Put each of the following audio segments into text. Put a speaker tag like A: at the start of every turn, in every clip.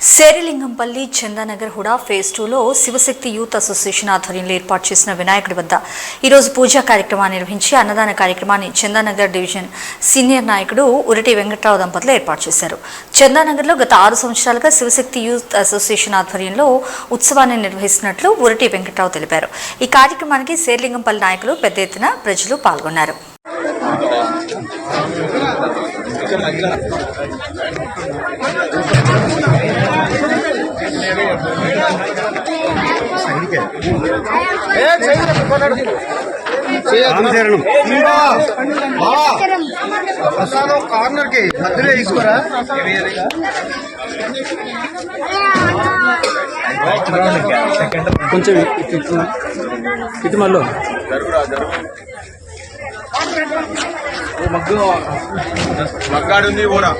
A: Serilingampally Chandanagar Hooda phase టూలో Shivashakti youth association ఆధ్వర్యంలో ఏర్పాటు చేసిన వినాయకుడి వద్ద ఈరోజు పూజా కార్యక్రమాన్ని నిర్వహించి అన్నదాన కార్యక్రమాన్ని చందానగర్ డివిజన్ సీనియర్ నాయకుడు ఉరటి వెంకట్రావు దంపతులు ఏర్పాటు చేశారు. చందానగర్లో గత ఆరు సంవత్సరాలుగా శివశక్తి యూత్ అసోసియేషన్ ఆధ్వర్యంలో ఉత్సవాన్ని నిర్వహిస్తున్నట్లు ఉరటి వెంకట్రావు తెలిపారు. ఈ కార్యక్రమానికి శేరిలింగంపల్లి నాయకులు పెద్ద ఎత్తున ప్రజలు పాల్గొన్నారు.
B: ప్రసాదం కార్నర్కి మధ్యలో తీసుకోరా?
C: కొంచెం ఇటు మళ్ళీ.
D: మగ్గాడుంది కూడా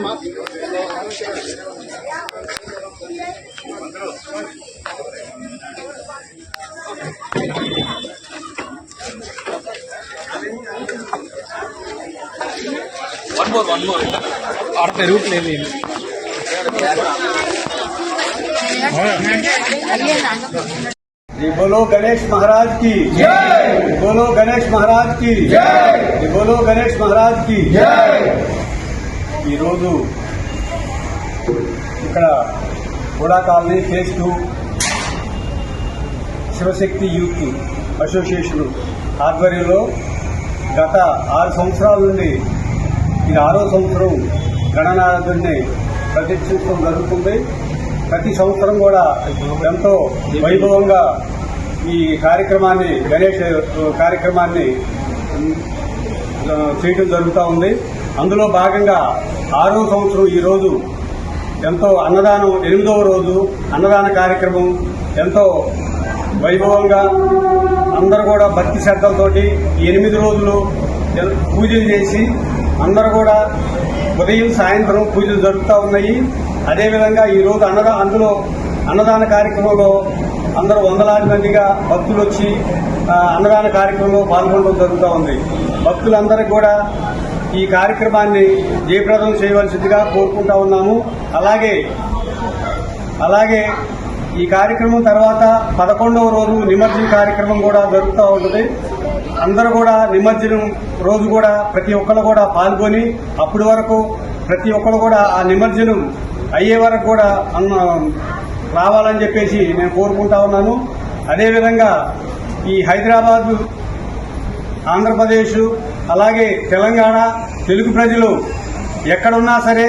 E: one more one
C: more அடுத்த
B: ரூட்ல இருந்து बोलो गणेश महाराज की। बोलो गणेश महाराज की। बोलो गणेश महाराज की। ఈరోజు ఇక్కడ కూడా colony phase two Shivashakti youth association ఆధ్వర్యంలో గత ఆరు సంవత్సరాల నుండి ఇది ఆరో సంవత్సరం గణనాథుడిని ప్రతిష్ఠించడం జరుగుతుంది. ప్రతి సంవత్సరం కూడా ఎంతో వైభవంగా ఈ కార్యక్రమాన్ని గణేష్ కార్యక్రమాన్ని చేయడం జరుగుతూ ఉంది. అందులో భాగంగా ఆరో సంవత్సరం ఈ రోజు ఎంతో అన్నదానం ఎనిమిదవ రోజు అన్నదాన కార్యక్రమం ఎంతో వైభవంగా అందరూ కూడా భక్తి శ్రద్ధలతోటి ఎనిమిది రోజులు పూజలు చేసి అందరూ కూడా ఉదయం సాయంత్రం పూజలు జరుగుతూ ఉన్నాయి. అదేవిధంగా ఈ రోజు అన్నదా అందులో అన్నదాన కార్యక్రమంలో అందరూ వందలాది మందిగా భక్తులు వచ్చి అన్నదాన కార్యక్రమంలో పాల్గొనడం జరుగుతూ ఉంది. భక్తులందరికీ కూడా ఈ కార్యక్రమాన్ని జయప్రదం చేయవలసిందిగా కోరుకుంటా ఉన్నాము. అలాగే అలాగే ఈ కార్యక్రమం తర్వాత పదకొండవ రోజు నిమజ్జన కార్యక్రమం కూడా జరుగుతూ ఉంటుంది. అందరూ కూడా నిమజ్జనం రోజు కూడా ప్రతి ఒక్కరు కూడా పాల్గొని అప్పటి వరకు ప్రతి ఒక్కరు కూడా ఆ నిమజ్జనం అయ్యే వరకు కూడా అన్న రావాలని చెప్పేసి నేను కోరుకుంటా ఉన్నాను. అదేవిధంగా ఈ హైదరాబాద్ ఆంధ్రప్రదేశ్ అలాగే తెలంగాణ తెలుగు ప్రజలు ఎక్కడున్నా సరే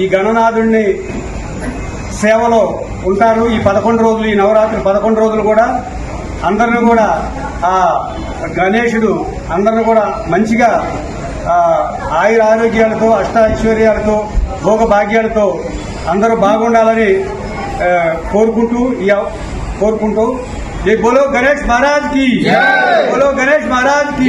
B: ఈ గణనాథుడిని సేవలో ఉంటారు. ఈ పదకొండు రోజులు ఈ నవరాత్రి పదకొండు రోజులు కూడా అందరిని కూడా ఆ గణేశుడు అందరిని కూడా మంచిగా ఆయుర ఆరోగ్యాలతో అష్ట ఐశ్వర్యాలతో భోగ భాగ్యాలతో అందరూ బాగుండాలని కోరుకుంటూ కోరుకుంటూ. బోలో గణేష్ మహారాజ్కి బోలో గణేష్ మహారాజ్కి.